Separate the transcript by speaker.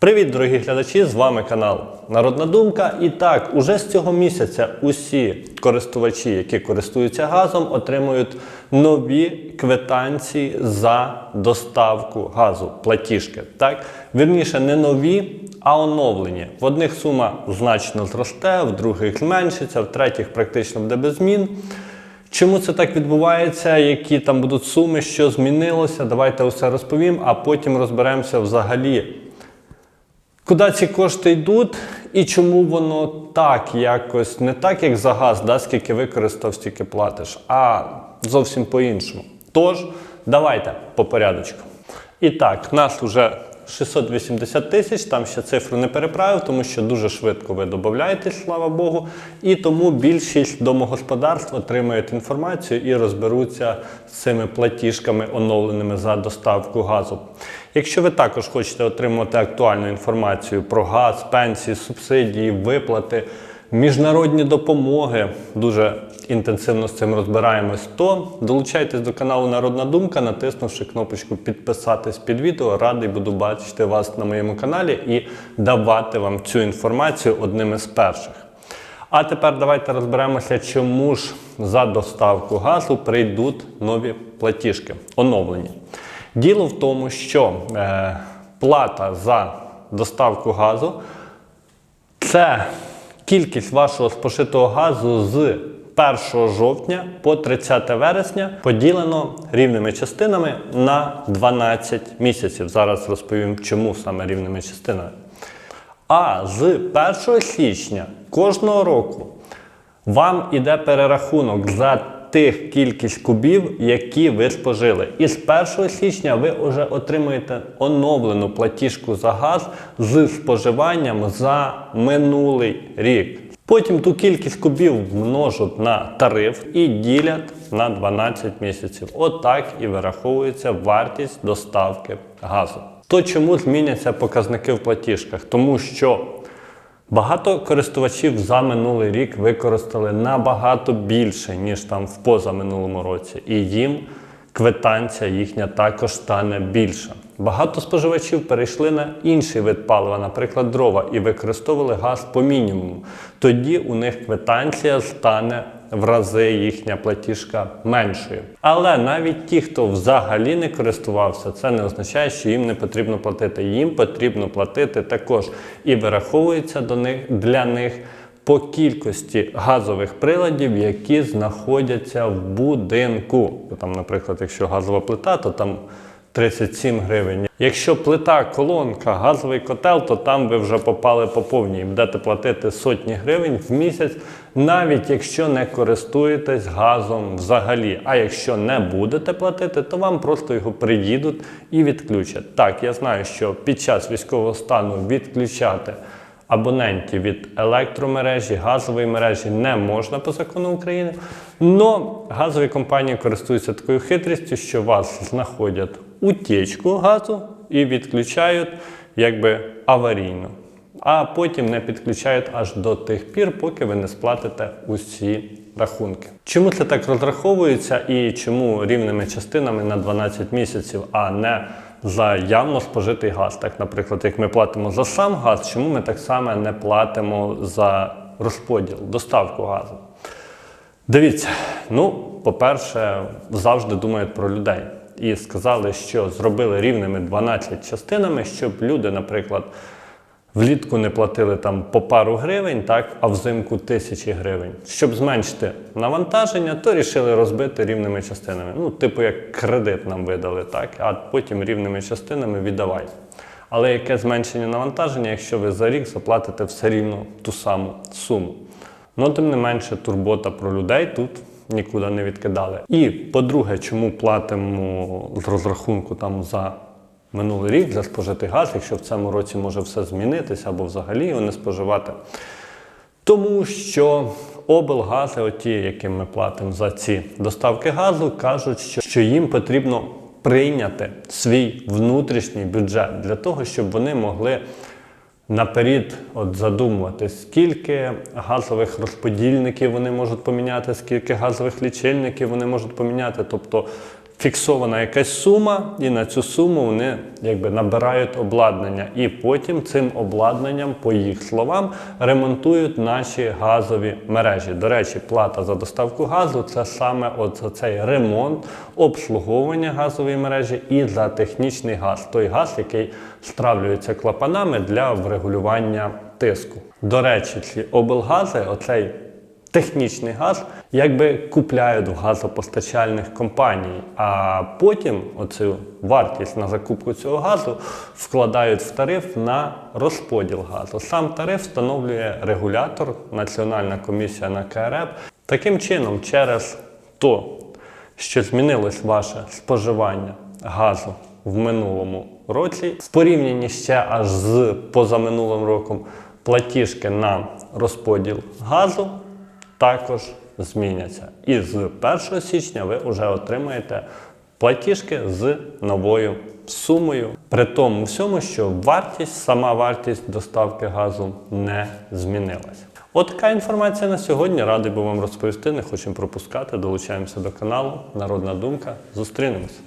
Speaker 1: Привіт, дорогі глядачі! З вами канал Народна Думка. І так, уже з цього місяця усі користувачі, які користуються газом, отримують нові квитанції за доставку газу, платіжки. Так, вірніше, не нові, а оновлені. В одних сума значно зросте, в других зменшиться, в третіх практично буде без змін. Чому це так відбувається? Які там будуть суми, що змінилося? Давайте усе розповім, а потім розберемося взагалі. Куди ці кошти йдуть і чому воно так якось не так, як за газ, да, скільки використав, стільки платиш, а зовсім по-іншому. Тож, давайте по порядочку. І так, нас вже 680 тисяч, там ще цифру не переправив, тому що дуже швидко ви додаєтесь, слава Богу. І тому більшість домогосподарств отримають інформацію і розберуться з цими платіжками, оновленими за доставку газу. Якщо ви також хочете отримувати актуальну інформацію про газ, пенсії, субсидії, виплати, міжнародні допомоги, дуже інтенсивно з цим розбираємось, то долучайтесь до каналу Народна Думка, натиснувши кнопочку підписатись під відео. Радий буду бачити вас на моєму каналі і давати вам цю інформацію одним із перших. А тепер давайте розберемося, чому ж за доставку газу прийдуть нові платіжки, оновлені. Діло в тому, що е, плата за доставку газу це кількість вашого спошитого газу з 1 жовтня по 30 вересня поділено рівними частинами на 12 місяців. Зараз розповім, чому саме рівними частинами. А з 1 січня кожного року вам іде перерахунок за тих кількість кубів, які ви спожили. І з 1 січня ви вже отримуєте оновлену платіжку за газ з споживанням за минулий рік. Потім ту кількість кубів множать на тариф і ділять на 12 місяців. Отак і вираховується вартість доставки газу. То чому зміняться показники в платіжках? Тому що Багато користувачів за минулий рік використали набагато більше, ніж там в позаминулому році, і їм квитанція їхня також стане більша. Багато споживачів перейшли на інший вид палива, наприклад, дрова, і використовували газ по мінімуму. Тоді у них квитанція стане в рази їхня платіжка меншою. Але навіть ті, хто взагалі не користувався, це не означає, що їм не потрібно платити. Їм потрібно платити також. І вираховується до них для них по кількості газових приладів, які знаходяться в будинку. Там, наприклад, якщо газова плита, то там 37 гривень. Якщо плита, колонка, газовий котел, то там ви вже попали по повній. Будете платити сотні гривень в місяць, навіть якщо не користуєтесь газом взагалі. А якщо не будете платити, то вам просто його приїдуть і відключать. Так, я знаю, що під час військового стану відключати абонентів від електромережі, газової мережі не можна по закону України. Но газові компанії користуються такою хитрістю, що вас знаходять утічку газу і відключають якби аварійно. А потім не підключають аж до тих пір, поки ви не сплатите усі рахунки. Чому це так розраховується і чому рівними частинами на 12 місяців, а не за явно спожитий газ? Так, наприклад, як ми платимо за сам газ, чому ми так само не платимо за розподіл, доставку газу? Дивіться, ну, по-перше, завжди думають про людей. І сказали, що зробили рівними 12 частинами, щоб люди, наприклад, влітку не платили там по пару гривень, так, а взимку тисячі гривень. Щоб зменшити навантаження, то рішили розбити рівними частинами. Ну, типу, як кредит нам видали, так, а потім рівними частинами віддавай. Але яке зменшення навантаження, якщо ви за рік заплатите все рівно ту саму суму? Ну, тим не менше, турбота про людей тут нікуди не відкидали. І по-друге, чому платимо з розрахунку там за минулий рік за спожитий газ, якщо в цьому році може все змінитися або взагалі його не споживати? Тому що облгази, оті, яким ми платимо за ці доставки газу, кажуть, що, їм потрібно прийняти свій внутрішній бюджет для того, щоб вони могли наперед от задумувати, скільки газових розподільників вони можуть поміняти, скільки газових лічильників вони можуть поміняти. Тобто фіксована якась сума, і на цю суму вони якби набирають обладнання. І потім цим обладнанням, по їх словам, ремонтують наші газові мережі. До речі, плата за доставку газу це саме от за цей ремонт, обслуговування газової мережі і за технічний газ, той газ, який стравлюється клапанами для врегулювання тиску. До речі, ці облгази, оцей технічний газ якби купляють в газопостачальних компаній, а потім оцю вартість на закупку цього газу вкладають в тариф на розподіл газу. Сам тариф встановлює регулятор, Національна комісія на КРЕП. Таким чином, через то, що змінилось ваше споживання газу в минулому році, в порівнянні ще аж з позаминулим роком, платіжки на розподіл газу також зміняться. І з 1 січня ви вже отримаєте платіжки з новою сумою. При тому всьому, що вартість, сама вартість доставки газу не змінилася. От така інформація на сьогодні. Радий був вам розповісти. Не хочемо пропускати. Долучаємося до каналу. Народна думка. Зустрінемось.